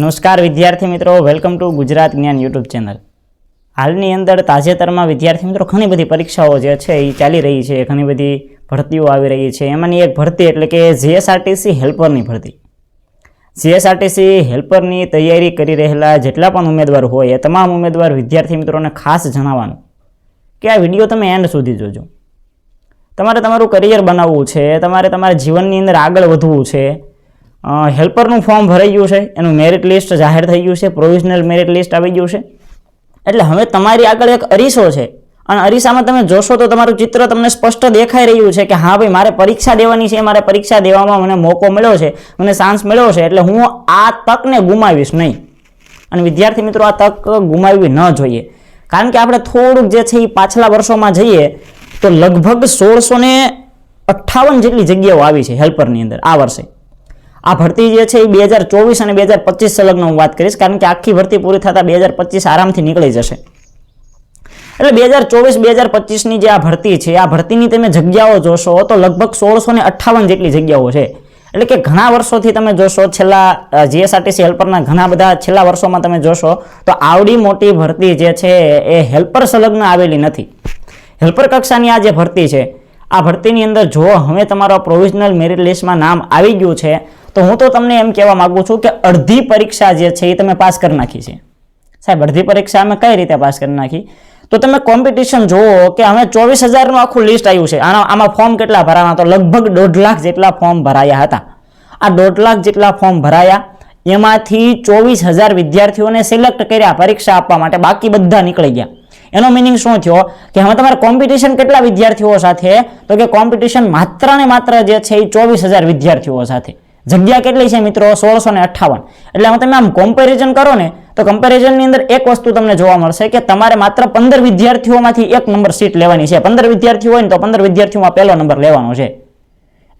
નમસ્કાર વિદ્યાર્થી મિત્રો વેલકમ ટુ ગુજરાત જ્ઞાન યુટ્યુબ ચેનલ હાલની અંદર તાજેતરમાં વિદ્યાર્થી મિત્રો, ઘણી બધી પરીક્ષાઓ જે છે એ ચાલી રહી છે, ઘણી બધી ભરતીઓ આવી રહી છે. એમાંની એક ભરતી એટલે કે જીએસઆરટીસી હેલ્પરની ભરતી. જીએસઆરટીસી હેલ્પરની તૈયારી કરી રહેલા જેટલા પણ ઉમેદવાર હોય, એ તમામ ઉમેદવાર વિદ્યાર્થી મિત્રોને ખાસ જણાવવાનું કે આ વીડિયો તમે એન્ડ સુધી જોજો. તમારે તમારું કરિયર બનાવવું છે, તમારે તમારા જીવનની અંદર આગળ વધવું છે હેલ્પરનું ફોર્મ ભરાઈ ગયું છે, એનું મેરિટ લિસ્ટ જાહેર થઈ ગયું છે પ્રોવિઝનલ મેરિટ લિસ્ટ આવી ગયું છે. એટલે હવે તમારી આગળ એક અરીસો છે. અને અરીસામાં તમે જોશો તો તમારું ચિત્ર તમને સ્પષ્ટ દેખાઈ રહ્યું છે કે હા ભાઈ, મારે પરીક્ષા દેવાની છે, મારે પરીક્ષા દેવામાં મને મોકો મળ્યો છે, મને ચાન્સ મળ્યો છે, એટલે હું આ તકને ગુમાવીશ નહીં. અને વિદ્યાર્થી મિત્રો, આ તક ગુમાવવી ન જોઈએ. કારણ કે આપણે થોડુંક જે છે એ પાછલા વર્ષોમાં જઈએ, તો લગભગ સોળસો ને અઠ્ઠાવન જેટલી જગ્યાઓ આવી છે હેલ્પરની અંદર, આ વર્ષે. આ ભરતી જે છે એ બે હજાર ચોવીસ અને બે હજાર પચીસ સંલગ્ન હું વાત કરીશ, કારણ કે આખી ભરતી પૂરી થતાં બે હજાર પચીસ આરામથી નીકળી જશે. એટલે બે હજાર ચોવીસ, બે હજાર પચીસની જે આ ભરતી છે, આ ભરતીની તમે જગ્યાઓ જોશો તો લગભગ સોળસો ને અઠ્ઠાવન જેટલી જગ્યાઓ છે. એટલે કે ઘણા વર્ષોથી તમે જોશો, છેલ્લા જીએસઆરટીસી હેલ્પરના ઘણા બધા છેલ્લા વર્ષોમાં તમે જોશો, તો આવડી મોટી ભરતી જે છે એ હેલ્પર સંલગ્ન આવેલી નથી. હેલ્પર કક્ષાની આ જે ભરતી છે આ ભરતીની અંદર જો હવે તમારો પ્રોવિઝનલ મેરિટ લિસ્ટમાં નામ આવી ગયું છે, તો હું તો તમને એમ કહેવા માગું છું કે અડધી પરીક્ષા જે છે એ તમે પાસ કરી નાખી છે. સાહેબ, અડધી પરીક્ષા અમે કઈ રીતે પાસ કરી નાખી? તો તમે કોમ્પિટિશન જુઓ કે અમે ચોવીસ હજારનું આખું લિસ્ટ આવ્યું છે. આમાં ફોર્મ કેટલા ભરાણા તો લગભગ દોઢ લાખ જેટલા ફોર્મ ભરાયા હતા. આ દોઢ લાખ જેટલા ફોર્મ ભરાયા. એમાંથી ચોવીસ હજાર વિદ્યાર્થીઓને સિલેક્ટ કર્યા પરીક્ષા આપવા માટે. બાકી બધા નીકળી ગયા. એનો મિનિંગ શું થયો? કે હવે તમારે કોમ્પિટિશન કેટલા વિદ્યાર્થીઓ સાથે? તો કે કોમ્પિટિશન માત્ર ને માત્ર જે છે એ ચોવીસ હજાર વિદ્યાર્થીઓ સાથે. જગ્યા કેટલી છે મિત્રો? સોળસો ને અઠ્ઠાવન. એટલે હવે તમે આમ કોમ્પેરિઝન કરો ને, તો કમ્પેરિઝનની અંદર એક વસ્તુ તમને જોવા મળશે કે તમારે માત્ર પંદર વિદ્યાર્થીઓમાંથી એક નંબર સીટ લેવાની છે. પંદર વિદ્યાર્થીઓ હોય ને તો પંદર વિદ્યાર્થીઓમાં પહેલો નંબર લેવાનો છે.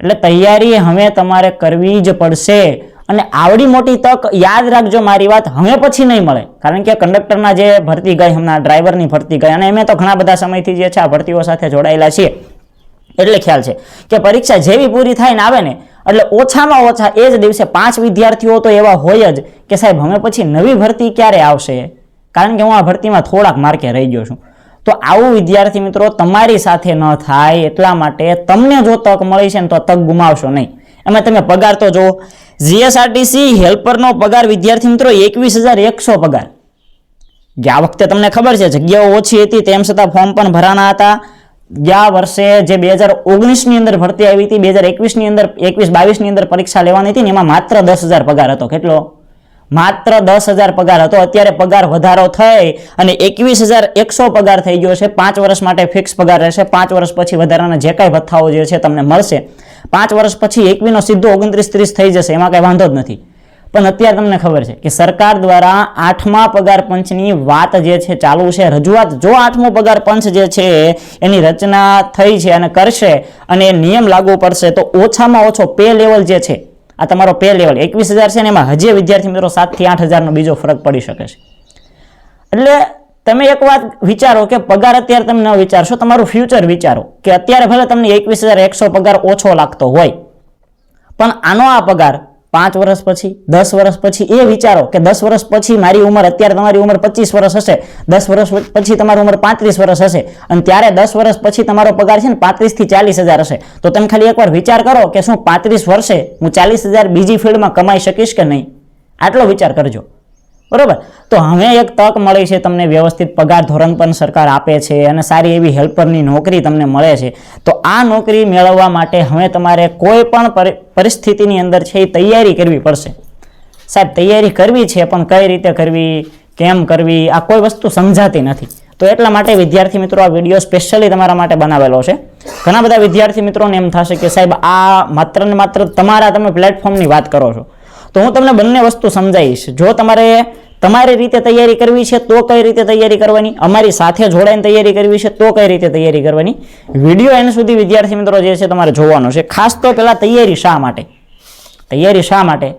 એટલે તૈયારી હવે તમારે કરવી જ પડશે. અને આવડી મોટી તક યાદ રાખજો મારી વાત હવે પછી નહીં મળે. કારણ કે કંડક્ટરના જે ભરતી ગઈ હમણાં ડ્રાઈવરની ભરતી ગઈ અને અમે તો ઘણા બધા સમયથી જે છે આ ભરતીઓ સાથે જોડાયેલા છીએ. એટલે ખ્યાલ છે કે પરીક્ષા જેવી પૂરી થાય ને આવે ને, એટલે ઓછામાં ઓછા એ જ દિવસે પાંચ વિદ્યાર્થીઓ તો એવા હોય જ કે સાહેબ હવે પછી નવી ભરતી ક્યારે આવશે? કારણ કે હું આ ભરતીમાં થોડાક માર્કે રહી ગયો છું. તો આવું વિદ્યાર્થી મિત્રો તમારી સાથે ન થાય એટલા માટે તમને જો તક મળી છે ને તો તક ગુમાવશો નહીં. એમાં તમે પગાર તો જો જીએસઆરટીસી હેલ્પરનો પગાર વિદ્યાર્થી મિત્રો એકવીસ હજાર એકસો પગાર. ગયા વખતે તમને ખબર છે, જગ્યાઓ ઓછી હતી, તેમ છતાં ફોર્મ પણ ભરાના હતા. ગયા વર્ષે જે બે હજાર ઓગણીસની અંદર ભરતી આવી હતી, બે હજાર એકવીસની અંદર, એકવીસ બાવીસની અંદર પરીક્ષા લેવાની હતી ને એમાં માત્ર દસ હજાર પગાર હતો. કેટલો? માત્ર દસ હજાર પગાર હતો. અત્યારે પગાર વધારો થઈ અને એકવીસ હજાર એકસો પગાર થઈ ગયો છે. પાંચ વર્ષ માટે ફિક્સ પગાર રહેશે. પાંચ વર્ષ પછી વધારાના જે કાંઈ ભથ્થાઓ જે છે તમને મળશે. પાંચ વર્ષ પછી એકવીનો સીધો ઓગણત્રીસ ત્રીસ થઈ જશે. એમાં કાંઈ વાંધો જ નથી. પણ અત્યારે તમને ખબર છે કે સરકાર દ્વારા આઠમા પગાર પંચની વાત જે છે ચાલુ છે. રજૂઆત જો આઠમો પગાર પંચ જે છે એની રચના થઈ છે અને કરશે અને નિયમ લાગુ પડશે, તો ઓછામાં ઓછો પે લેવલ જે છે આ તમારો પે લેવલ એકવીસ હજાર છે ને એમાં હજી વિદ્યાર્થી મિત્રો સાતથી આઠ હજારનો બીજો ફરક પડી શકે છે. એટલે તમે એક વાત વિચારો કે પગાર અત્યારે તમે ન વિચારશો, તમારું ફ્યુચર વિચારો કે અત્યારે ભલે તમને એકવીસ હજાર એકસો પગાર ઓછો લાગતો હોય, પણ આનો આ પગાર પાંચ વર્ષ પછી, દસ વર્ષ પછી, એ વિચારો કે દસ વર્ષ પછી મારી ઉંમર, અત્યારે તમારી ઉંમર પચીસ વર્ષ હશે. દસ વર્ષ પછી તમારી ઉંમર પાંત્રીસ વર્ષ હશે. અને ત્યારે દસ વર્ષ પછી તમારો પગાર છે ને પાંત્રીસથી ચાલીસ હજાર હશે. તો તમે ખાલી એકવાર વિચાર કરો કે શું પાંત્રીસ વર્ષે હું ચાલીસ હજાર બીજી ફિલ્ડમાં કમાઈ શકીશ કે નહીં? આટલો વિચાર કરજો. બરોબર? તો હવે એક તક મળી છે તમને વ્યવસ્થિત પગાર ધોરણ પણ સરકાર આપે છે અને સારી એવી હેલ્પરની નોકરી તમને મળે છે. તો આ નોકરી મેળવવા માટે હવે તમારે કોઈ પણ પરી- પરિસ્થિતિની અંદર છે એ તૈયારી કરવી પડશે. સાહેબ, તૈયારી કરવી છે, પણ કઈ રીતે કરવી, કેમ કરવી, આ કોઈ વસ્તુ સમજાતી નથી. તો એટલા માટે વિદ્યાર્થી મિત્રો, આ વીડિયો સ્પેશિયલી તમારા માટે બનાવેલો છે. ઘણા બધા વિદ્યાર્થી મિત્રોને એમ થશે કે સાહેબ, આ માત્ર ને માત્ર તમારા તમે પ્લેટફોર્મની વાત કરો છો. તો હું તમને બંને વસ્તુ સમજાવીશ. જો તમારે તમારી રીતે તૈયારી કરવી છે તો કઈ રીતે તૈયારી કરવાની? અમારી સાથે જોડાઈને તૈયારી કરવી છે તો કઈ રીતે તૈયારી કરવાની? વીડિયો એન્ડ સુધી વિદ્યાર્થી મિત્રો જે છે તમારે જોવાનો છે. ખાસ તો પહેલાં તૈયારી શા માટે? તૈયારી શા માટે?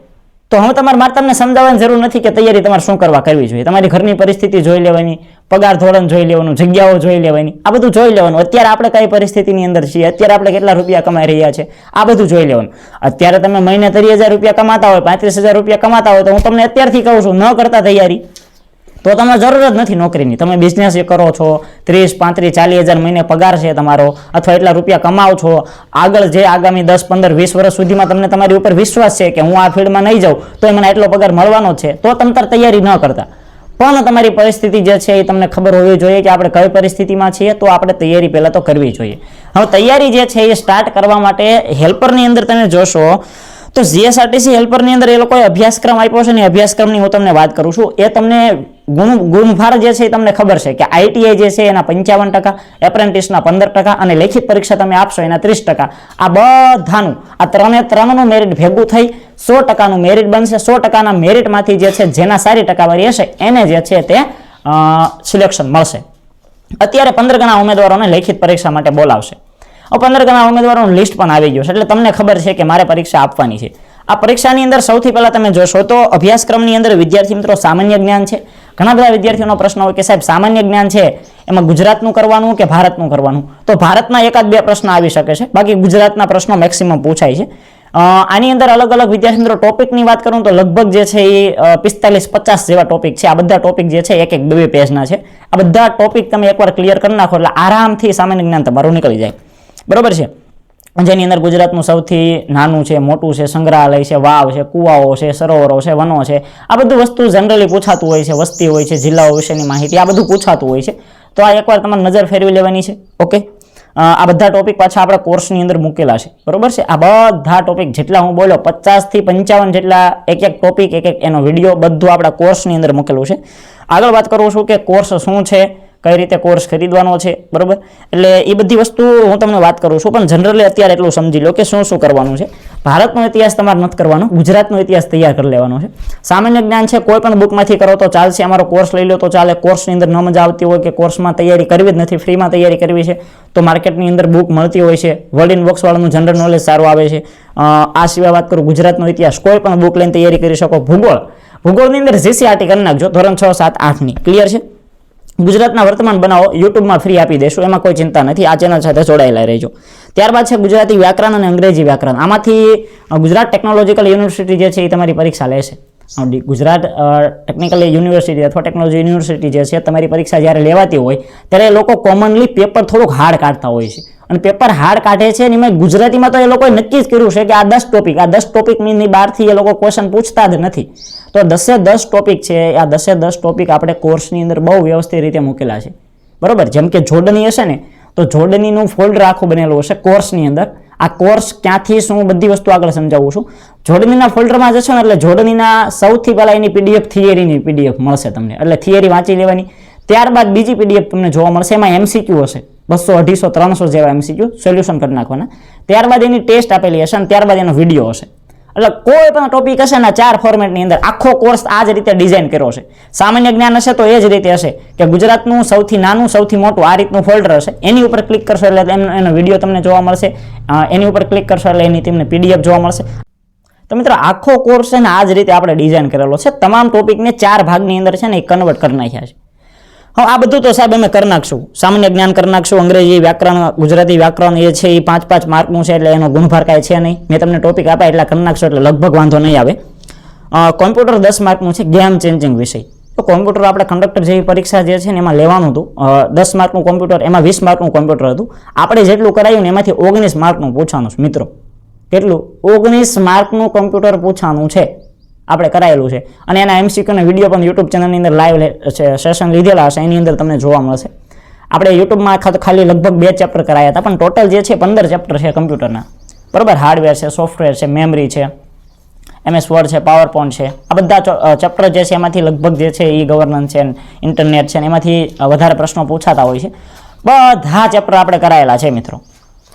તો હું તમારે મારે તમને સમજાવવાની જરૂર નથી કે તૈયારી તમારે શું કરવા કરવી જોઈએ. તમારી ઘરની પરિસ્થિતિ જોઈ લેવાની, પગાર ધોરણ જોઈ લેવાનું, જગ્યાઓ જોઈ લેવાની, આ બધું જોઈ લેવાનું. અત્યારે આપણે કઈ પરિસ્થિતિની અંદર છીએ? અત્યારે આપણે કેટલા રૂપિયા કમાઈ રહ્યા છે? આ બધું જોઈ લેવાનું. અત્યારે તમે મહિને ત્રીસ રૂપિયા કમાતા હોય, પાંત્રીસ રૂપિયા કમાતા હોય, તો હું તમને અત્યારથી કહું છું, ન કરતા તૈયારી. તો તમને જરૂર જ નથી નોકરીની. તમે બિઝનેસ એ કરો છો, ત્રીસ, પાંત્રીસ, ચાલીસ હજાર મહિને પગાર છે તમારો, અથવા એટલા રૂપિયા કમાઓ છો, આગળ જે આગામી દસ, પંદર, વીસ વર્ષ સુધીમાં તમને તમારી ઉપર વિશ્વાસ છે કે હું આ ફિલ્ડમાં નહીં જાઉં, તો મને એટલો પગાર મળવાનો છે. તો તમે તાર તૈયારી ન કરતા. પણ તમારી પરિસ્થિતિ જે છે એ તમને ખબર હોવી જોઈએ કે આપણે કઈ પરિસ્થિતિમાં છીએ, તો આપણે તૈયારી પહેલાં તો કરવી જોઈએ. હવે તૈયારી જે છે એ સ્ટાર્ટ કરવા માટે હેલ્પરની અંદર તમે જોશો તો જીએસઆરટીસી હેલ્પરની અંદર એ લોકોએ અભ્યાસક્રમ આપ્યો છે ને અભ્યાસક્રમની હું તમને વાત કરું છું. એ તમને ગુણ, ગુણભાર જે છે એ તમને ખબર છે કે આઈટીઆઈ જે છે એના પંચાવન ટકા, એપ્રેન્ટિસના પંદર ટકા અને લેખિત પરીક્ષા તમે આપશો એના ત્રીસ ટકા. આ બધાનું, આ ત્રણે ત્રણનું મેરિટ ભેગું થઈ સો ટકાનું મેરિટ બનશે. સો ટકાના મેરિટમાંથી જે છે જેના સારી ટકાવારી હશે એને જે છે તે સિલેક્શન મળશે. અત્યારે પંદર ગણા ઉમેદવારોને લેખિત પરીક્ષા માટે બોલાવશે. પંદર ગણા ઉમેદવારોનું લિસ્ટ પણ આવી ગયું છે. એટલે તમને ખબર છે કે મારે પરીક્ષા આપવાની છે. આ પરીક્ષાની અંદર સૌથી પહેલાં તમે જોશો તો અભ્યાસક્રમની અંદર વિદ્યાર્થી મિત્રો સામાન્ય જ્ઞાન છે. ઘણા બધા વિદ્યાર્થીઓનો પ્રશ્ન હોય કે સાહેબ, સામાન્ય જ્ઞાન છે? એમાં ગુજરાતનું કરવાનું કે ભારતનું કરવાનું? તો ભારતના એકાદ બે પ્રશ્ન આવી શકે છે. બાકી ગુજરાતના પ્રશ્નો મેક્સિમમ પૂછાય છે. આની અંદર અલગ અલગ વિદ્યાર્થી મિત્રો ટોપિકની વાત કરું તો લગભગ જે છે એ પિસ્તાલીસ પચાસ જેવા ટોપિક છે. આ બધા ટોપિક જે છે એક એક બે બે પેજના છે. આ બધા ટોપિક તમે એકવાર ક્લિયર કરી નાખો એટલે આરામથી સામાન્ય જ્ઞાન તમારું નીકળી જાય. બરોબર છે? જેની અંદર ગુજરાતનું સૌથી નાનું છે, મોટું છે, સંગ્રહાલય છે, વાવ છે, કુવાઓ છે, સરોવરો છે, વનો છે, આ બધું વસ્તુ જનરલી પૂછાતું હોય છે, વસ્તી હોય છે, જિલ્લાઓ વિશેની માહિતી, આ બધું પૂછાતું હોય છે. તો આ એકવાર તમારે નજર ફેરવી લેવાની છે, ઓકે? આ બધા ટોપિક પાછા આપણા કોર્સની અંદર મૂકેલા છે, બરોબર છે? આ બધા ટોપિક જેટલા હું બોલ્યો પચાસથી પંચાવન જેટલા એક એક ટોપિક એક એક એનો વીડિયો બધું આપણા કોર્સની અંદર મૂકેલું છે. આગળ વાત કરું છું કે કોર્સ શું છે કઈ રીતે કોર્સ ખરીદવાનો છે, બરાબર? એટલે એ બધી વસ્તુ હું તમને વાત કરું છું. પણ જનરલી અત્યારે એટલું સમજી લો કે શું શું કરવાનું છે. ભારતનો ઇતિહાસ તમારે નથી કરવાનો, ગુજરાતનો ઇતિહાસ તૈયાર કરી લેવાનો છે. સામાન્ય જ્ઞાન છે, કોઈ પણ બુકમાંથી કરો તો ચાલશે. અમારો કોર્સ લઈ લો તો ચાલે. કોર્સની અંદર ન મજા આવતી હોય કે કોર્સમાં તૈયારી કરવી જ નથી. ફ્રીમાં તૈયારી કરવી છે. તો માર્કેટની અંદર બુક મળતી હોય છે. વર્લ્ડ ઇન બોક્સવાળાનું જનરલ નોલેજ સારું આવે છે. આ સિવાય વાત કરું ગુજરાતનો ઇતિહાસ. કોઈ પણ બુક લઈને તૈયારી કરી શકો. ભૂગોળ. ભૂગોળની અંદર જીસીઆરટી કરી નાખજો. ધોરણ છ, સાત, આઠની. ક્લિયર છે? ગુજરાતના વર્તમાન બનાવો યુટ્યુબમાં ફ્રી આપી દેશું. એમાં કોઈ ચિંતા નથી. આ ચેનલ સાથે જોડાયેલા રહેજો. ત્યારબાદ છે ગુજરાતી વ્યાકરણ અને અંગ્રેજી વ્યાકરણ. આમાંથી ગુજરાત ટેકનોલોજીકલ યુનિવર્સિટી જે છે એ તમારી પરીક્ષા લેશે. ગુજરાત ટેકનિકલ યુનિવર્સિટી અથવા ટેકનોલોજી યુનિવર્સિટી જે છે, તમારી પરીક્ષા જ્યારે લેવાતી હોય, ત્યારે એ લોકો કોમનલી પેપર થોડુંક હાર્ડ કાઢતા હોય છે. અને પેપર હાર્ડ કાઢે છે અને એમાં ગુજરાતીમાં તો એ લોકોએ નક્કી જ કર્યું છે કે આ દસ ટોપિક આ દસ ટોપિકની બહારથી એ લોકો ક્વેશ્ચન પૂછતા જ નથી. તો દસે દસ ટોપિક છે, આ દસે દસ ટોપિક આપણે કોર્સની અંદર બહુ વ્યવસ્થિત રીતે મૂકેલા છે. બરોબર? જેમ કે જોડણી હશે ને તો જોડણીનું ફોલ્ડર આખું બનેલું હશે કોર્સની અંદર. આ કોર્સ ક્યાંથી શું બધી વસ્તુ આગળ સમજાવું છું. જોડણીના ફોલ્ડરમાં જશો ને એટલે જોડણીના સૌથી પહેલાં એની પીડીએફ થિયરીની પીડીએફ મળશે તમને. એટલે થિયરી વાંચી લેવાની. ત્યારબાદ બીજી પીડીએફ તમને જોવા મળશે. એમાં એમસીક્યુ હશે. બસો, અઢીસો, ત્રણસો જેવા એમસીક્યુ સોલ્યુશન કરી નાખવાના. ત્યારબાદ એની ટેસ્ટ આપેલી હશે અને ત્યારબાદ એનો વીડિયો હશે. એટલે કોઈ પણ ટોપિક હશે ને ચાર ફોર્મેટની અંદર આખો કોર્સ આ જ રીતે ડિઝાઇન કર્યો છે સામાન્ય જ્ઞાન હશે તો એ જ રીતે હશે કે ગુજરાતનું સૌથી નાનું, સૌથી મોટું આ રીતનું ફોલ્ડર હશે. એની ઉપર ક્લિક કરશો એટલે એનો વીડિયો તમને જોવા મળશે. એની ઉપર ક્લિક કરશો એટલે એની તમને પીડીએફ જોવા મળશે. તો મિત્રો, આખો કોર્સ છે ને આ જ રીતે આપણે ડિઝાઇન કરેલો છે. તમામ ટોપિકને ચાર ભાગની અંદર છે ને એ કન્વર્ટ કરી નાખ્યા છે. હવે આ બધું તો સાહેબ અમે કરી નાખશું. સામાન્ય જ્ઞાન કરી નાખશું. અંગ્રેજી વ્યાકરણ, ગુજરાતી વ્યાકરણ એ છે, એ પાંચ પાંચ માર્કનું છે, એટલે એનો ગુણભાર કાંઈ છે નહીં. મેં તમને ટોપિક આપ્યા એટલા કરી નાખશો, એટલે લગભગ વાંધો નહીં આવે. કોમ્પ્યુટર દસ માર્કનું છે ગેમ ચેન્જિંગ વિષય. તો કોમ્પ્યુટર આપણે કંડક્ટર જેવી પરીક્ષા જે છે ને, એમાં લેવાનું હતું. દસ માર્કનું કોમ્પ્યુટર એમાં વીસ માર્કનું કોમ્પ્યુટર હતું. આપણે જેટલું કરાયું ને, એમાંથી ઓગણીસ માર્કનું પૂછવાનું છે, મિત્રો. કેટલું? ઓગણીસ માર્કનું કોમ્પ્યુટર પૂછવાનું છે. આપણે કરાયેલું છે. અને એના એમસીક્યુના વીડિયો પણ યુટ્યુબ ચેનલની અંદર લાઈવ સેશન લીધેલા હશે. એની અંદર તમને જોવા મળશે. આપણે યુટ્યુબમાં ખાલી લગભગ બે ચેપ્ટર કરાયા હતા. પણ ટોટલ જે છે પંદર ચેપ્ટર છે કમ્પ્યુટરના બરાબર? હાર્ડવેર છે સોફ્ટવેર છે મેમરી છે એમએસ વર્ડ છે પાવર પોઈન્ટ છે. આ બધા ચેપ્ટર જે છે એમાંથી લગભગ જે છે ઈ ગવર્નન્સ છે ઇન્ટરનેટ છે એમાંથી વધારે પ્રશ્નો પૂછાતા હોય છે. બધા ચેપ્ટર આપણે કરાયેલા છે મિત્રો.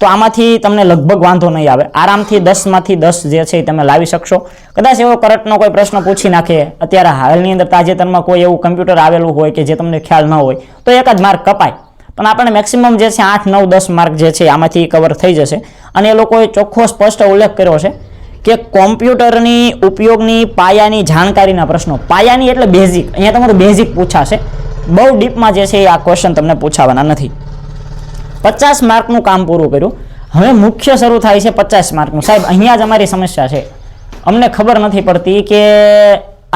તો આમાંથી તમને લગભગ વાંધો નહીં આવે. આરામથી દસમાંથી દસ જે છે એ તમે લાવી શકશો. કદાચ એવો કરંટનો કોઈ પ્રશ્ન પૂછી નાખે. અત્યારે હાલની અંદર તાજેતરમાં કોઈ એવું કમ્પ્યુટર આવેલું હોય કે જે તમને ખ્યાલ ન હોય, તો એકાદ માર્ક કપાય. પણ આપણે મેક્સિમમ જે છે આઠ, નવ, દસ માર્ક જે છે આમાંથી કવર થઈ જશે. અને એ લોકોએ ચોખ્ખો, સ્પષ્ટ ઉલ્લેખ કર્યો છે કે કોમ્પ્યુટરની ઉપયોગની પાયાની જાણકારીના પ્રશ્નો. પાયાની એટલે બેઝિક અહીંયા તમારું બેઝિક પૂછાશે. બહુ ડીપમાં જે છે આ ક્વેશ્ચન તમને પૂછાવાના નથી. પચાસ માર્કનું કામ પૂરું કર્યું. હવે મુખ્ય શરૂ થાય છે પચાસ માર્કનું. સાહેબ, અહીંયા જ અમારી સમસ્યા છે. અમને ખબર નથી પડતી કે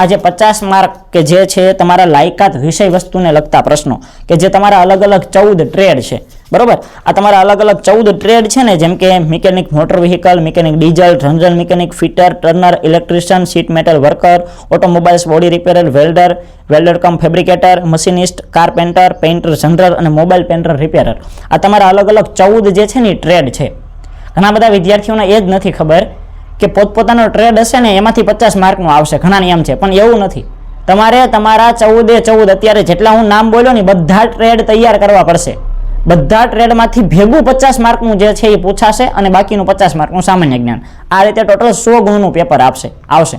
આ જે પચાસ માર્ક કે જે છે તમારા લાયકાત વિષય વસ્તુને લગતા પ્રશ્નો, કે જે તમારા અલગ અલગ ચૌદ ટ્રેડ છે. બરોબર? આ તમારા અલગ અલગ ચૌદ ટ્રેડ છે ને, જેમ કે mechanic motor vehicle, mechanic diesel general mechanic, fitter, turner, electrician, sheet metal worker automobiles body repairer, welder welder cum fabricator, machinist, carpenter, painter, general અને મોબાઈલ પેન્ટર રિપેરર. આ તમારા અલગ અલગ ચૌદ જે છે ને ટ્રેડ છે. ઘણા બધા વિદ્યાર્થીઓને એ જ નથી ખબર કે પોતપોતાનો ટ્રેડ હશે ને એમાંથી પચાસ માર્કનું આવશે. ઘણા નિયમ છે. પણ એવું નથી. તમારે તમારા ચૌદે ચૌદ અત્યારે જેટલા હું નામ બોલ્યો ને બધા ટ્રેડ તૈયાર કરવા પડશે. બધા ટ્રેડમાંથી ભેગું પચાસ માર્કનું જે છે એ પૂછાશે અને બાકીનું પચાસ માર્કનું સામાન્ય જ્ઞાન. આ રીતે ટોટલ સો ગુણનું પેપર આપશે. આવશે.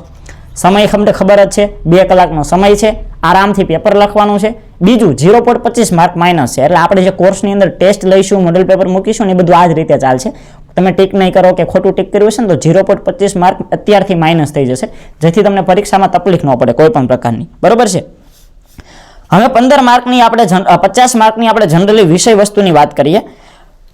સમય તમને ખબર જ છે. બે કલાકનો સમય છે. આરામથી પેપર લખવાનું છે. બીજું ઝીરો પોઈન્ટ પચીસ માર્ક માઇનસ છે. એટલે આપણે જે કોર્સની અંદર ટેસ્ટ લઈશું મોડલ પેપર મૂકીશું ને એ બધું આ જ રીતે ચાલશે. તમે ટીક નહીં કરો કે ખોટું ટીક કર્યું હશે ને તો ઝીરો પોઈન્ટ પચીસ માર્ક અત્યારથી માઇનસ થઈ જશે. જેથી તમને પરીક્ષામાં તકલીફ ન પડે કોઈ પણ પ્રકારની. બરોબર છે? હવે પંદર માર્કની આપણે પચાસ માર્કની આપણે જનરલી વિષય વસ્તુની વાત કરીએ,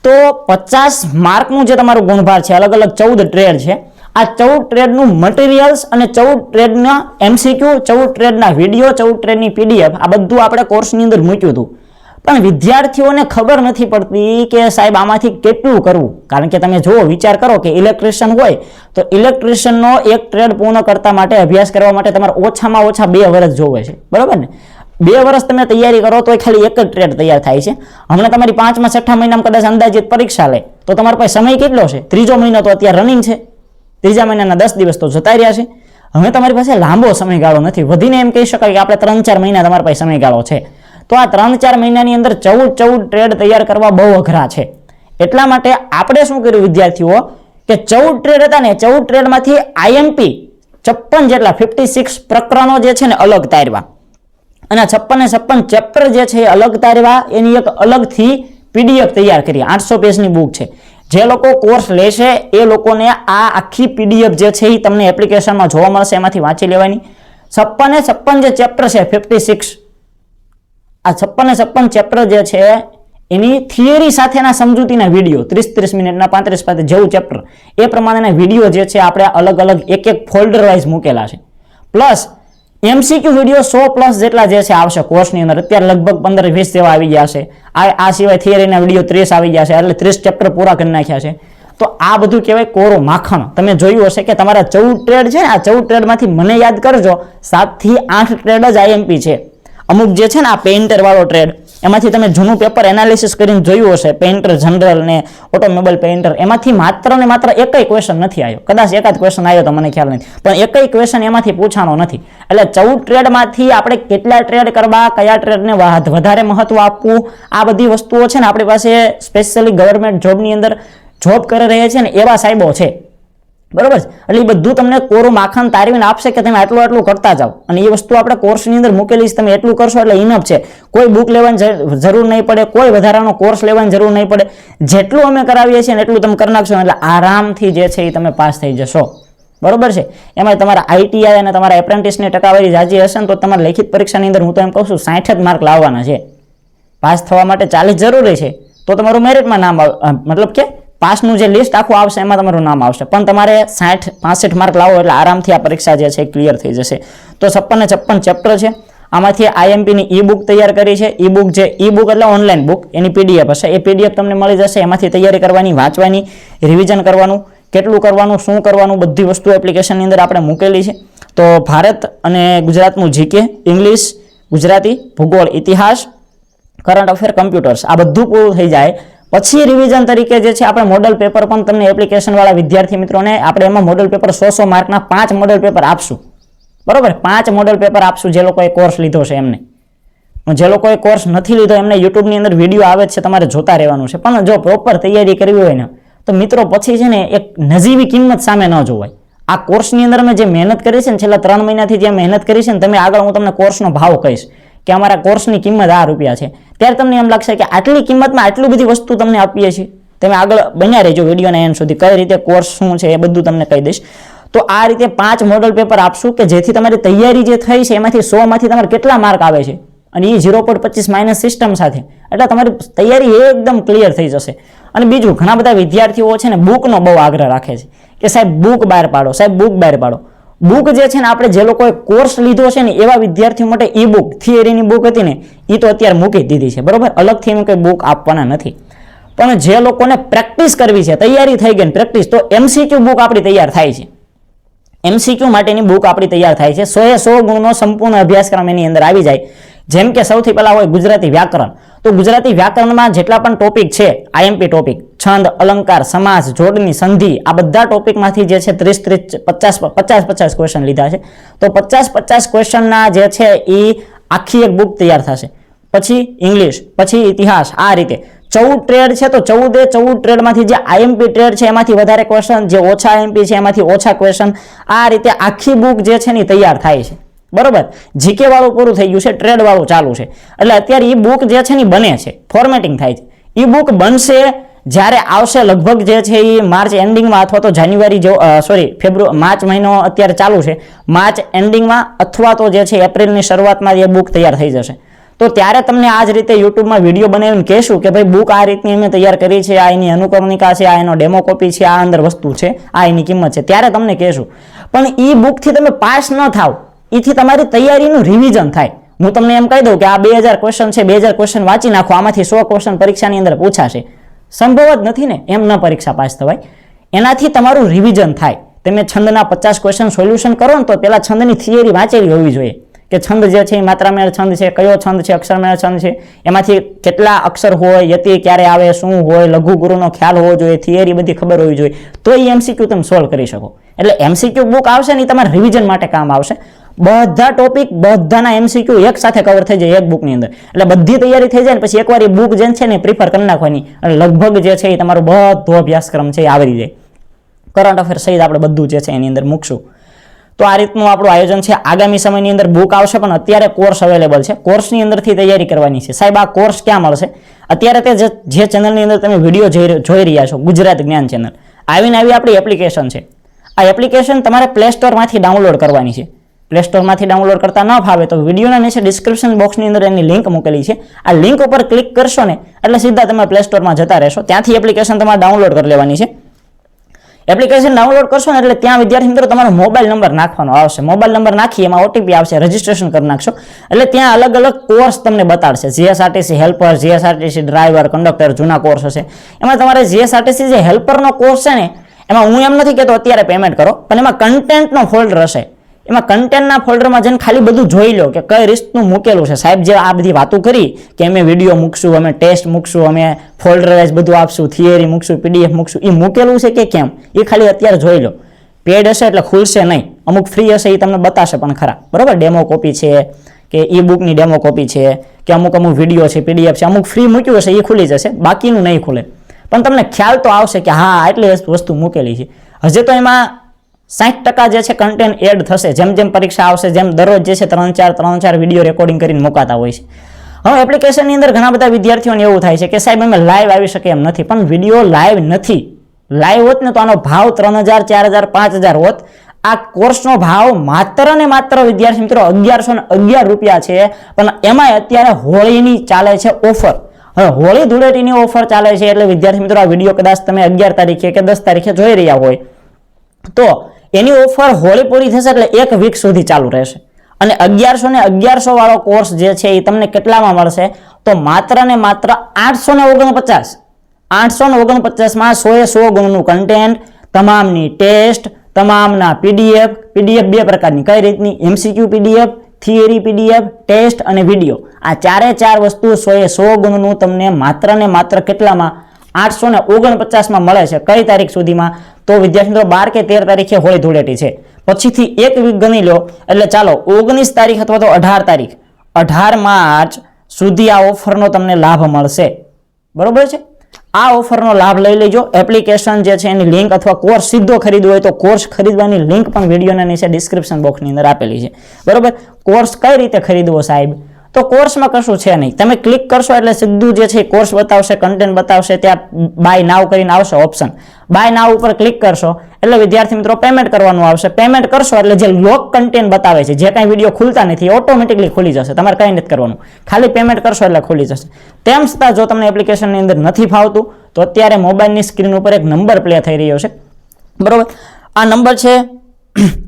તો પચાસ માર્કનું જે તમારું ગુણભાર છે અલગ અલગ ચૌદ ટ્રેડ છે. આ ચૌદ ટ્રેડનું મટીરિયલ્સ અને ચૌદ ટ્રેડના એમસીક્યુ ચૌદ ટ્રેડના વીડિયો ચૌદ ટ્રેડની પીડીએફ આ બધું આપણે કોર્સની અંદર મૂક્યું હતું. પણ વિદ્યાર્થીઓને ખબર નથી પડતી કે સાહેબ આમાંથી કેટલું કરવું. કારણ કે તમે જુઓ, વિચાર કરો કે ઇલેક્ટ્રિશિયન હોય તો ઇલેક્ટ્રિશિયનનો એક ટ્રેડ પૂર્ણ કરતા માટે અભ્યાસ કરવા માટે તમારે ઓછામાં ઓછા બે વર્ષ જોવે છે. બરાબર ને? બે વર્ષ તમે તૈયારી કરો તો ખાલી એક જ ટ્રેડ તૈયાર થાય છે. હમણાં તમારી પાંચમાં, છઠ્ઠા મહિનામાં કદાચ અંદાજિત પરીક્ષા લે તો તમારા પાસે સમય કેટલો છે? ત્રીજો મહિનો તો અત્યારે રનિંગ છે. ત્રીજા મહિનાના દસ દિવસ તો જતા રહ્યા છે. હવે તમારી પાસે લાંબો સમયગાળો નથી. વધીને એમ કહી શકાય કે આપણે ત્રણ ચાર મહિના તમારી પાસે સમયગાળો છે. તો આ ત્રણ ચાર મહિનાની અંદર ચૌદ ચૌદ ટ્રેડ તૈયાર કરવા બહુ અઘરા છે. એટલા માટે આપણે શું કર્યું વિદ્યાર્થીઓ? કે ચૌદ ટ્રેડ હતા ને ચૌદ ટ્રેડમાંથી આઈએમપી છપ્પન જેટલા ફિફ્ટી સિક્સ પ્રકરણો જે છે ને અલગ તારવા. અને છપ્પન ને છપ્પન ચેપ્ટર જે છે એ અલગ તારવા, એની એક અલગથી પીડીએફ તૈયાર કરી. આઠસો પેજની બુક છે. જે લોકો કોર્સ લેશે, એ લોકોને આ આખી પીડીએફ જે છે એ તમને એપ્લિકેશનમાં જોવા મળશે, એમાંથી વાંચી લેવાની. છપ્પન છપ્પન જે ચેપ્ટર છે ફિફ્ટી સિક્સ આ છપ્પન છપ્પન ચેપ્ટર જે છે, એની થિયરી સાથેના સમજૂતીના વીડિયો ત્રીસ ત્રીસ મિનિટના, પાંત્રીસ પાંત્રીસ જેવું ચેપ્ટર એ પ્રમાણેના વીડિયો જે છે, આપણે અલગ અલગ એક એક ફોલ્ડર વાઇઝ મૂકેલા છે. પ્લસ એમસીક્યુ વીડિયો સો પ્લસ જેટલા જે છે, આવશે કોર્સની અંદર. અત્યારે લગભગ પંદર વીસ જેવા આવી ગયા છે. આ આ સિવાય થિયરીના વીડિયો ત્રીસ આવી ગયા છે, એટલે ત્રીસ ચેપ્ટર પૂરા કરી નાખ્યા છે. તો આ બધું કહેવાય કોરો માખણ. તમે જોયું હશે કે તમારા ચૌદ ટ્રેડ છે, આ ચૌદ ટ્રેડમાંથી મને યાદ કરજો સાતથી આઠ ટ્રેડ જ આઈએમપી છે. અમુક જે છે ને આ પેઇન્ટર વાળો ટ્રેડ એમાંથી તમે જૂનું પેપર એનાલિસિસ કરીને જોયું હશે પેઇન્ટર જનરલ ને ઓટોમોબાઈલ પેઇન્ટર એમાંથી માત્ર ને માત્ર એકય ક્વેશ્ચન નથી આવ્યો. કદાચ એકાદ ક્વેશ્ચન આવ્યો તો મને ખ્યાલ નથી, પણ એકય ક્વેશ્ચન એમાંથી પૂછાણો નથી. એટલે ચૌદ ટ્રેડમાંથી આપણે કેટલા ટ્રેડ કરવા, કયા ટ્રેડને વધારે મહત્વ આપવું, આ બધી વસ્તુઓ છે ને આપણી પાસે સ્પેશિયલી ગવર્મેન્ટ જોબની અંદર જોબ કરી રહ્યા છે ને એવા સાહેબો છે. બરોબર છે? એટલે એ બધું તમને કોરું માખણ તારવીને આપશે કે તમે આટલું આટલું કરતા જાઓ. અને એ વસ્તુ આપણે કોર્સની અંદર મૂકેલી છે, તમે એટલું કરશો એટલે ઇનફ છે. કોઈ બુક લેવાની જરૂર નહીં પડે, કોઈ વધારાનો કોર્સ લેવાની જરૂર નહીં પડે. જેટલું અમે કરાવીએ છીએ ને એટલું તમે કરી નાખશો, એટલે આરામથી જે છે એ તમે પાસ થઈ જશો. બરોબર છે? એમાં તમારા આઈટીઆઈ અને તમારા એપ્રેન્ટિસની ટકાવારી જાજી હશે ને તો તમારા લેખિત પરીક્ષાની અંદર, હું તો એમ કહું છું, સાઠ જ માર્ક લાવવાના છે. પાસ થવા માટે ચાલીસ જરૂરી છે. તો તમારું મેરિટમાં નામ મતલબ કે પાસનું જે લિસ્ટ આખું આવશે, એમાં તમારું નામ આવશે. પણ તમારે સાઠ, પાસઠ માર્ક લાવો એટલે આરામથી આ પરીક્ષા જે છે ક્લિયર થઈ જશે. તો છપ્પન ને છપ્પન ચેપ્ટર છે. આમાંથી આઈએમપીની ઈ બુક તૈયાર કરી છે. ઈ બુક જે ઈ બુક એટલે ઓનલાઈન બુક એની પીડીએફ હશે. એ પીડીએફ તમને મળી જશે. એમાંથી તૈયારી કરવાની, વાંચવાની રિવિઝન કરવાનું, કેટલું કરવાનું, શું કરવાનું, બધી વસ્તુ એપ્લિકેશનની અંદર આપણે મૂકેલી છે. તો ભારત અને ગુજરાતનું જીકે ઇંગ્લિશ ગુજરાતી, ભૂગોળ, ઇતિહાસ કરંટ અફેર કમ્પ્યુટર્સ આ બધું પૂરું થઈ જાય. પછી રિવિઝન તરીકે જે છે, આપણે મોડલ પેપર પણ તમને એપ્લિકેશન વાળા વિદ્યાર્થી મિત્રોને આપણે એમાં મોડલ પેપર સો સો માર્કના પાંચ મોડલ પેપર આપશું. બરોબર? પાંચ મોડલ પેપર આપશું, જે લોકોએ કોર્સ લીધો છે એમને. જે લોકોએ કોર્સ નથી લીધો, એમને યુટ્યુબની અંદર વીડિયો આવે છે, તમારે જોતા રહેવાનું છે. પણ જો પ્રોપર તૈયારી કરવી હોય ને, તો મિત્રો પછી છે ને એક નજીવી કિંમત સામે ન જોવાય. આ કોર્સની અંદર અમે જે મહેનત કરી છે ને, છેલ્લા ત્રણ મહિનાથી જે મહેનત કરી છે ને, તમે આગળ હું તમને કોર્સનો ભાવ કહીશ. કે અમારા કોર્સની કિંમત આ રૂપિયા છે. ત્યારે તમને એમ લાગશે કે આટલી કિંમતમાં આટલી બધી વસ્તુ તમને આપીએ છીએ. તમે આગળ બન્યા રહેજો વિડીયોના એન્ડ સુધી. કઈ રીતે કોર્સ શું છે એ બધું તમને કહી દઈશ. તો આ રીતે પાંચ મોડલ પેપર આપશું કે જેથી તમારી તૈયારી જે થઈ છે એમાંથી સોમાંથી તમારે કેટલા માર્ક આવે છે. અને એ ઝીરો પોઈન્ટ પચીસ માઇનસ સિસ્ટમ સાથે. એટલે તમારી તૈયારી એકદમ ક્લિયર થઈ જશે. અને બીજું, ઘણા બધા વિદ્યાર્થીઓ છે ને બુકનો બહુ આગ્રહ રાખે છે. કે સાહેબ બુક બહાર પાડો. સાહેબ બુક બહાર પાડો. બુક જે છે ને આપણે જે લોકોએ કોર્સ લીધો છે ને એવા વિદ્યાર્થીઓ માટે ઈ બુક થિયરીની બુક હતી ને એ તો અત્યારે મૂકી દીધી છે. બરોબર? અલગથી એમ કંઈ બુક આપવાના નથી. પણ જે લોકોને પ્રેક્ટિસ કરવી છે, તૈયારી થઈ ગઈ પ્રેક્ટિસ, તો એમસીક્યુ બુક આપણી તૈયાર થાય છે. એમસીક્યુ માટેની બુક આપણી તૈયાર થાય છે. સો એ સો ગુણનો સંપૂર્ણ અભ્યાસક્રમ એની અંદર આવી જાય. જેમ કે સૌથી પહેલા હોય ગુજરાતી વ્યાકરણ. તો ગુજરાતી વ્યાકરણમાં જેટલા પણ ટોપિક છે આઈએમપી ટોપિક છંદ, અલંકાર, સમાસ, જોડણી, સંધિ, આ બધા ટોપિકમાંથી જે છે ત્રીસ ત્રીસ, પચાસ પચાસ પચાસ ક્વેશ્ચન લીધા છે. તો પચાસ પચાસ ક્વેશ્ચનના જે છે એ આખી એક બુક તૈયાર થશે. પછી ઇંગ્લિશ પછી ઇતિહાસ, આ રીતે. ચૌદ ટ્રેડ છે તો ચૌદે ચૌદ ટ્રેડમાંથી જે આઈએમપી ટ્રેડ છે એમાંથી વધારે ક્વેશ્ચન જે ઓછા આઈએમપી છે એમાંથી ઓછા ક્વેશ્ચન આ રીતે આખી બુક જે છે ને તૈયાર થાય છે. બરોબર? જીકે વાળું પૂરું થઈ ગયું છે ટ્રેડ વાળું ચાલુ છે. એટલે અત્યારે એ બુક જે છે ને બને છે ફોર્મેટિંગ થાય છે. એ બુક બનશે જ્યારે આવશે લગભગ જે છે એ માર્ચ એન્ડિંગમાં અથવા તો જાન્યુઆરી જેવો સોરી ફેબ્રુઆરી, માર્ચ મહિનો અત્યારે ચાલુ છે. માર્ચ એન્ડિંગમાં અથવા તો જે છે એપ્રિલની શરૂઆતમાં એ બુક તૈયાર થઈ જશે. તો ત્યારે તમને આ જ રીતે યુટ્યુબમાં વીડિયો બનાવીને કહેશું કે ભાઈ બુક આ રીતની અમે તૈયાર કરી છે, આ એની અનુક્રમણિકા છે, આ એનો ડેમો કોપી છે, આ અંદર વસ્તુ છે, આ એની કિંમત છે. ત્યારે તમને કહેશું. પણ એ બુકથી તમે પાસ ન થાવ. એથી તમારી તૈયારીનું રિવિઝન થાય. હું તમને એમ કહી દઉં કે આ બે હજાર ક્વેશ્ચન છે, બે હજાર ક્વેશ્ચન વાંચી નાખો, આમાંથી સો ક્વેશ્ચન પરીક્ષાની અંદર પૂછાશે. સંભવ જ નથી ને એમ ન પરીક્ષા પાસ થવાય. એનાથી તમારું રિવિઝન થાય. તમે છંદના પચાસ ક્વેશ્ચન સોલ્યુશન કરો ને તો પેલા છંદની થિયરી વાંચેલી હોવી જોઈએ. કે છંદ જે છે એ માત્રામેળ છંદ છે, કયો છંદ છે, અક્ષરમેળ છંદ છે, એમાંથી કેટલા અક્ષર હોય, યતિ ક્યારે આવે, શું હોય લઘુ ગુરુનો ખ્યાલ હોવો જોઈએ થિયરી બધી ખબર હોવી જોઈએ. તો એ એમસીક્યુ તમે સોલ્વ કરી શકો. એટલે એમસીક્યુ બુક આવશે ને એ તમારે રિવિઝન માટે કામ આવશે. બધા ટોપિક બધાના એમસીક્યુ એક સાથે કવર થઈ જાય એક બુકની અંદર. એટલે બધી તૈયારી થઈ જાય ને પછી એકવાર એ બુક જે છે ને પ્રિફર કરી નાખવાની. અને લગભગ જે છે એ તમારો બધો અભ્યાસક્રમ છે એ આવરી જાય. કરંટ અફેર સહિત આપણે બધું જે છે એની અંદર મૂકશું. તો આ રીતનું આપણું આયોજન છે. આગામી સમયની અંદર બુક આવશે, પણ અત્યારે કોર્સ અવેલેબલ છે. કોર્સની અંદરથી તૈયારી કરવાની છે. સાહેબ, આ કોર્સ ક્યાં મળશે? અત્યારે તે જે- ચેનલની અંદર તમે વીડિયો જોઈ જોઈ રહ્યા છો, ગુજરાત જ્ઞાન ચેનલ આવીને આવી આપણી એપ્લિકેશન છે. આ એપ્લિકેશન તમારે પ્લે સ્ટોરમાંથી ડાઉનલોડ કરવાની છે. પ્લે સ્ટોરમાંથી ડાઉનલોડ કરતા ન ફાવે તો વિડીયોના નીચે ડિસ્ક્રિપ્શન બોક્સની અંદર એની લિંક મૂકેલી છે. આ લિંક ઉપર ક્લિક કરશો ને, એટલે સીધા તમે પ્લે સ્ટોરમાં જતા રહેશો. ત્યાંથી એપ્લિકેશન તમારે ડાઉનલોડ કરી લેવાની છે. એપ્લિકેશન ડાઉનલોડ કરશો ને, એટલે ત્યાં વિદ્યાર્થી મિત્રો તમારો મોબાઈલ નંબર નાખવાનો આવશે. મોબાઈલ નંબર નાખી, એમાં ઓટીપી આવશે રજીસ્ટ્રેશન કરી નાખશો. એટલે ત્યાં અલગ અલગ કોર્સ તમને બતાડશે. GSRTC helper GSRTC driver conductor જૂના કોર્સ હશે. એમાં તમારે જીએસઆરટીસી જે હેલ્પરનો કોર્સ છે ને, એમાં હું એમ નથી કહેતો અત્યારે પેમેન્ટ કરો, પણ એમાં કન્ટેન્ટનો ફોલ્ડર હશે. એમાં કન્ટેન્ટના ફોલ્ડરમાં જઈને ખાલી બધું જોઈ લો કે કઈ રીતનું મૂકેલું છે. સાહેબ, જે આ બધી વાતો કરી કે અમે વીડિયો મૂકશું, અમે ટેસ્ટ મૂકશું, અમે ફોલ્ડર વાઇઝ બધું આપશું થિયરી મૂકશું પીડીએફ મૂકશું એ મૂકેલું છે કે કેમ? એ ખાલી અત્યારે જોઈ લો. પેડ હશે એટલે ખુલશે નહીં. અમુક ફ્રી હશે એ તમને બતાશે પણ ખરા. બરાબર? ડેમો કોપી છે કે ઈ બુકની ડેમો કોપી છે કે અમુક અમુક વીડિયો છે પીડીએફ છે. અમુક ફ્રી મૂક્યું હશે એ ખુલી જશે. બાકીનું નહીં ખુલે. પણ તમને ખ્યાલ તો આવશે કે હા, આટલી વસ્તુ મૂકેલી છે. હજી તો એમાં સાઠ ટકા જે છે કન્ટેન્ટ એડ થશે, જેમ જેમ પરીક્ષા આવશે, જેમ દરરોજ જે છે ત્રણ ચાર ત્રણ ચાર વીડિયો રેકોર્ડિંગ કરીને મુકાતા હોય છે. હવે એપ્લિકેશનની અંદર ઘણા બધા વિદ્યાર્થીઓને એવું થાય છે કે, સાહેબ, અમે લાઈવ આવી શકે એમ નથી. પણ વીડિયો લાઈવ નથી. લાઈવ હોત ને તો આનો ભાવ ત્રણ હજાર, ચાર હજાર, પાંચ હજાર હોત. આ કોર્સનો ભાવ માત્ર ને માત્ર વિદ્યાર્થી મિત્રો અગિયારસો ને અગિયાર રૂપિયા છે. પણ એમાંય અત્યારે હોળીની ચાલે છે ઓફર હવે હોળી ધૂળેટીની ઓફર ચાલે છે એટલે વિદ્યાર્થી મિત્રો, આ વીડિયો કદાચ તમે અગિયાર તારીખે કે દસ તારીખે જોઈ રહ્યા હોય. તો એની ઓફર હોળી પૂરી થશે એટલે એક વીક સુધી ચાલુ રહેશે. અને અગિયારસો ને અગિયારસો વાળો કોર્સ જે છે એ તમને કેટલામાં મળશે? તો માત્ર ને માત્ર આઠસો ને ઓગણપચાસ. આઠસો ને ઓગણપચાસમાં સો એ સો ગુણનું કન્ટેન્ટ તમામની ટેસ્ટ તમામના પીડીએફ પીડીએફ બે પ્રકારની. કઈ રીતની? MCQ PDF theory PDF test અને વીડિયો આ ચારે ચાર વસ્તુ સો એ સો ગુણનું તમને માત્ર ને માત્ર કેટલામાં? આઠસો ને ઓગણપચાસમાં મળે છે. કઈ તારીખ સુધીમાં? તો વિદ્યાર્થી મિત્રો બાર કે તેર તારીખે હોળી ધૂળેટી છે. પછીથી એક વીક ગણી લો, એટલે ચાલો ઓગણીસ તારીખ અથવા તો અઢાર તારીખ. અઢાર માર્ચ સુધી આ ઓફરનો તમને લાભ મળશે. બરોબર છે? આ ઓફરનો લાભ લઈ લેજો. એપ્લિકેશન જે છે એની લિંક અથવા કોર્સ સીધો ખરીદવો હોય તો કોર્સ ખરીદવાની લિંક પણ વિડીયોના નીચે ડિસ્ક્રિપ્શન બોક્સની અંદર આપેલી છે. બરોબર? કોર્સ કઈ રીતે ખરીદવો સાહેબ? તો કોર્સમાં કશું છે નહીં. તમે ક્લિક કરશો એટલે સીધું જે છે કોર્સ બતાવશે કન્ટેન્ટ બતાવશે, ત્યાં બાય નાવ કરીને આવશે ઓપ્શન બાય નાવ ઉપર ક્લિક કરશો એટલે વિદ્યાર્થી મિત્રો પેમેન્ટ કરવાનું આવશે. પેમેન્ટ કરશો એટલે જે લોક કન્ટેન્ટ બતાવે છે, જે કાંઈ વીડિયો ખુલતા નથી ઓટોમેટિકલી ખુલી જશે. તમારે કંઈ નથી કરવાનું. ખાલી પેમેન્ટ કરશો એટલે ખુલી જશે. તેમ છતાં જો તમને એપ્લિકેશનની અંદર નથી ફાવતું, તો અત્યારે મોબાઈલની સ્ક્રીન ઉપર એક નંબર પ્લે થઈ રહ્યો છે. બરોબર? આ નંબર છે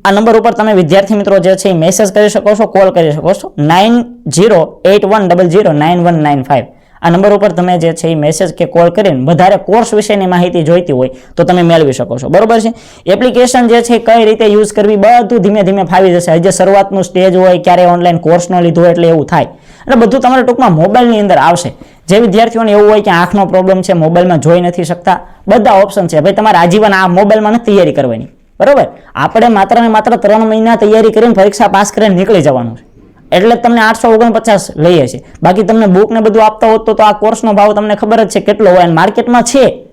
આ નંબર ઉપર તમે વિદ્યાર્થી મિત્રો જે છે એ મેસેજ કરી શકો છો કોલ કરી શકો છો. Nine zero eight one double zero nine one nine five આ નંબર ઉપર તમે જે છે એ મેસેજ કે કોલ કરીને વધારે કોર્સ વિશેની માહિતી જોઈતી હોય તો તમે મેળવી શકો છો. બરોબર છે? એપ્લિકેશન જે છે કઈ રીતે યુઝ કરવી બધું ધીમે ધીમે ફાવી જશે. હજી શરૂઆતનું સ્ટેજ હોય, ક્યારે ઓનલાઈન કોર્સનો લીધો એટલે એવું થાય. અને બધું તમારે ટૂંકમાં મોબાઈલની અંદર આવશે. જે વિદ્યાર્થીઓને એવું હોય કે આંખનો પ્રોબ્લેમ છે મોબાઈલમાં જોઈ નથી શકતા, બધા ઓપ્શન છે. ભાઈ તમારે આજીવન આ મોબાઈલમાં તૈયારી કરવાની. બરોબર? આપણે માત્ર ને માત્ર ત્રણ મહિના તૈયારી કરીને પરીક્ષા પાસ કરીને નીકળી જવાનું છે. એટલે તમને આઠસો ઓગણપચાસ લઈએ છીએ. બાકી તમને બુક ને બધું આપતા હોત તો આ કોર્સનો ભાવ તમને ખબર જ છે કેટલો હોય અને માર્કેટમાં છે.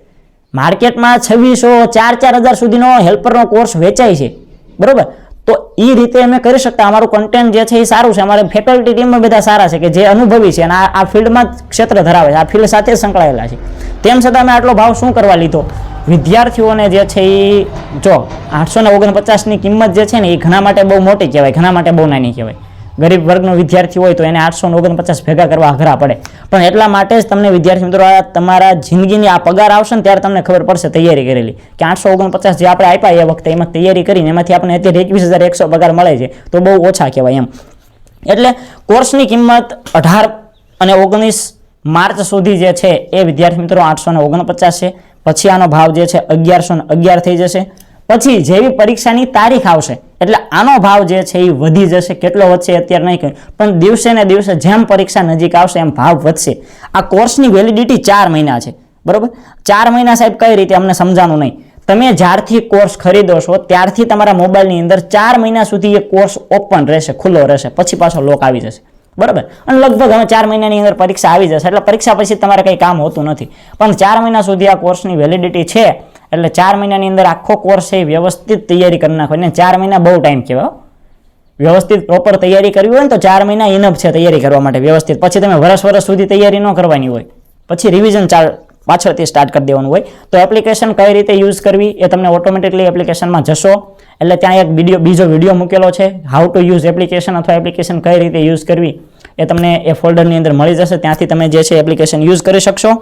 માર્કેટમાં છવ્વીસો ચાર ચાર હજાર સુધીનો હેલ્પરનો કોર્સ વેચાય છે. બરાબર? તો એ રીતે અમે કરી શકતા. અમારું કન્ટેન્ટ જે છે એ સારું છે. અમારે ફેકલ્ટી ટીમમાં બધા સારા છે કે જે અનુભવી છે અને આ ફિલ્ડમાં ક્ષેત્ર ધરાવે છે. આ ફિલ્ડ સાથે સંકળાયેલા છે. તેમ છતાં અમે આટલો ભાવ શું કરવા લીધો? વિદ્યાર્થીઓને જે છે એ જો આઠસો ને ઓગણપચાસની કિંમત જે છે ને એ ઘણા માટે બહુ મોટી કહેવાય, ઘણા માટે બહુ નાની કહેવાય. ગરીબ વર્ગનો વિદ્યાર્થી હોય તો એને આઠસો ને ઓગણપચાસ ભેગા કરવા અઘરા પડે. પણ એટલા માટે જ તમને વિદ્યાર્થી મિત્રો તમારા જિંદગીની આ પગાર આવશે ને ત્યારે તમને ખબર પડશે તૈયારી કરેલી. કે આઠસો ઓગણપચાસ જે આપણે આપ્યા એ વખતે એમાં તૈયારી કરીને એમાંથી આપણને અત્યારે એકવીસ હજાર એકસો પગાર મળે છે. તો બહુ ઓછા કહેવાય એમ. એટલે કોર્સની કિંમત અઢાર અને ઓગણીસ માર્ચ સુધી જે છે એ વિદ્યાર્થી મિત્રો આઠસો ને ઓગણપચાસ છે. પછી આનો ભાવ જે છે અગિયારસો ને અગિયાર થઈ જશે. પછી જેવી પરીક્ષાની તારીખ આવશે, એટલે આનો ભાવ જે છે એ વધી જશે. કેટલો વધશે અત્યારે નહીં કહ્યું. પણ દિવસે ને દિવસે જેમ પરીક્ષા નજીક આવશે, એમ ભાવ વધશે. આ કોર્સની વેલિડિટી ચાર મહિના છે. બરોબર? ચાર મહિના સાહેબ કઈ રીતે, અમને સમજાણું નહીં. તમે જ્યારથી કોર્સ ખરીદો છો, ત્યારથી તમારા મોબાઈલની અંદર ચાર મહિના સુધી એ કોર્સ ઓપન રહેશે, ખુલ્લો રહેશે. પછી પાછો લોક આવી જશે. બરાબર? અને લગભગ હવે ચાર મહિનાની અંદર પરીક્ષા આવી જશે. એટલે પરીક્ષા પછી તમારે કંઈ કામ હોતું નથી. પણ ચાર મહિના સુધી આ કોર્સની વેલિડિટી છે. એટલે ચાર મહિનાની અંદર આખો કોર્સ એ વ્યવસ્થિત તૈયારી કરી નાખો અને ચાર મહિના બહુ ટાઈમ કહેવાય. વ્યવસ્થિત પ્રોપર તૈયારી કરવી હોય ને તો ચાર મહિના ઇનફ છે તૈયારી કરવા માટે વ્યવસ્થિત. પછી તમે વર્ષ વર્ષ સુધી તૈયારી ન કરવાની હોય. પછી રિવિઝન ચાલ પાછળથી સ્ટાર્ટ કરી દેવાનું હોય. તો એપ્લિકેશન કઈ રીતે યુઝ કરવી એ તમને ઓટોમેટિકલી એપ્લિકેશનમાં જશો. એટલે ત્યાં એક વીડિયો બીજો વીડિયો મૂકેલો છે. હાઉ ટુ યુઝ એપ્લિકેશન અથવા એપ્લિકેશન કઈ રીતે યુઝ કરવી એ તમને એ ફોલ્ડરની અંદર મળી જશે. ત્યાંથી તમે જે છે એપ્લિકેશન યુઝ કરી શકશો.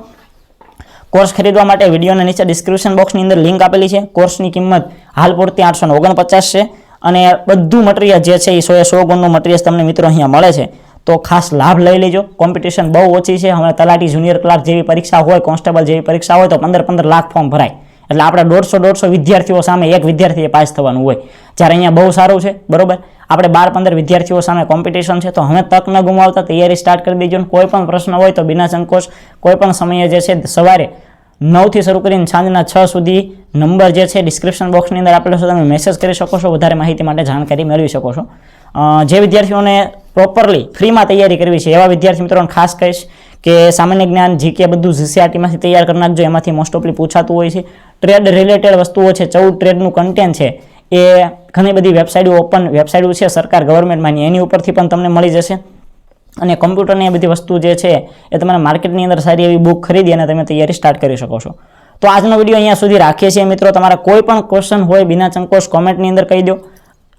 કોર્સ ખરીદવા માટે વિડીયોના નીચે ડિસ્ક્રિપ્શન બોક્સની અંદર લિંક આપેલી છે. કોર્સની કિંમત હાલ પૂરતી આઠસો ઓગણપચાસ છે. અને બધું મટીરિયલ જે છે એ સો એ સો ગુણનું મટીરિયલ તમને મિત્રો અહીંયા મળે છે. તો ખાસ લાભ લઈ લેજો. કોમ્પિટિશન બહુ ઓછી છે. હમણાં તલાટી જુનિયર ક્લાર્ક જેવી પરીક્ષા હોય કોન્સ્ટેબલ જેવી પરીક્ષા હોય, તો પંદર પંદર લાખ ફોર્મ ભરાય. એટલે આપણે દોઢસો દોઢસો વિદ્યાર્થીઓ સામે એક વિદ્યાર્થીએ પાસ થવાનું હોય. જ્યારે અહીંયા બહુ સારું છે, બરોબર? આપણે બાર પંદર વિદ્યાર્થીઓ સામે કોમ્પિટિશન છે, તો હવે તક ન ગુમાવતા તૈયારી સ્ટાર્ટ કરી દેજો. કોઈ પણ પ્રશ્ન હોય તો બિના સંકોચ, કોઈ પણ સમયે જે છે, સવારે નવથી શરૂ કરીને સાંજના છ સુધી નંબર જે છે ડિસ્ક્રિપ્શન બોક્સની અંદર આપેલો છે. તમે મેસેજ કરી શકો છો. વધારે માહિતી માટે જાણકારી મેળવી શકો છો. જે વિદ્યાર્થીઓને પ્રોપરલી ફ્રીમાં તૈયારી કરવી છે, એવા વિદ્યાર્થી મિત્રોને ખાસ કહીશ કે સામાન્ય જ્ઞાન, જીકે બધું જીસીઆરટીમાંથી તૈયાર કરી નાખજો. એમાંથી મોસ્ટ ઓફલી પૂછાતું હોય છે. ટ્રેડ રિલેટેડ વસ્તુઓ છે, ચૌદ ટ્રેડનું કન્ટેન્ટ છે. એ ઘણી બધી વેબસાઇટો ઓપન વેબસાઇટો છે, સરકાર ગવર્મેન્ટમાંની એની ઉપરથી પણ તમને મળી જશે. અને કમ્પ્યુટરની એ બધી વસ્તુ જે છે, એ તમારે માર્કેટની અંદર સારી એવી બુક ખરીદી અને તમે તૈયારી સ્ટાર્ટ કરી શકો છો. તો આજનો વીડિયો અહીંયા સુધી રાખીએ છીએ. મિત્રો, તમારા કોઈ પણ ક્વેશ્ચન હોય, બિના સંકોચ કોમેન્ટની અંદર કહી દો.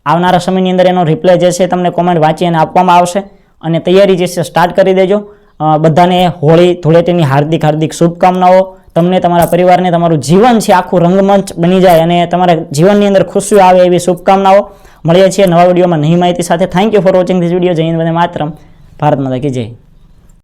આવનારા સમયની અંદર એનો રિપ્લાય જે છે તમને કોમેન્ટ વાંચી અને આપવામાં આવશે. અને તૈયારી જે છે સ્ટાર્ટ કરી દેજો. બધાને હોળી, ધૂળેટીની હાર્દિક હાર્દિક શુભકામનાઓ. તમને તમારા પરિવારને તમારું જીવન છે આખું રંગમંચ બની જાય અને તમારા જીવનની અંદર ખુશીઓ આવે એવી શુભકામનાઓ. મળીએ છીએ નવા વિડીયોમાં નહીં માહિતી સાથે. Thank you for watching this video જય હિન્દ, વંદે માતરમ. ભારત માતા કી જય.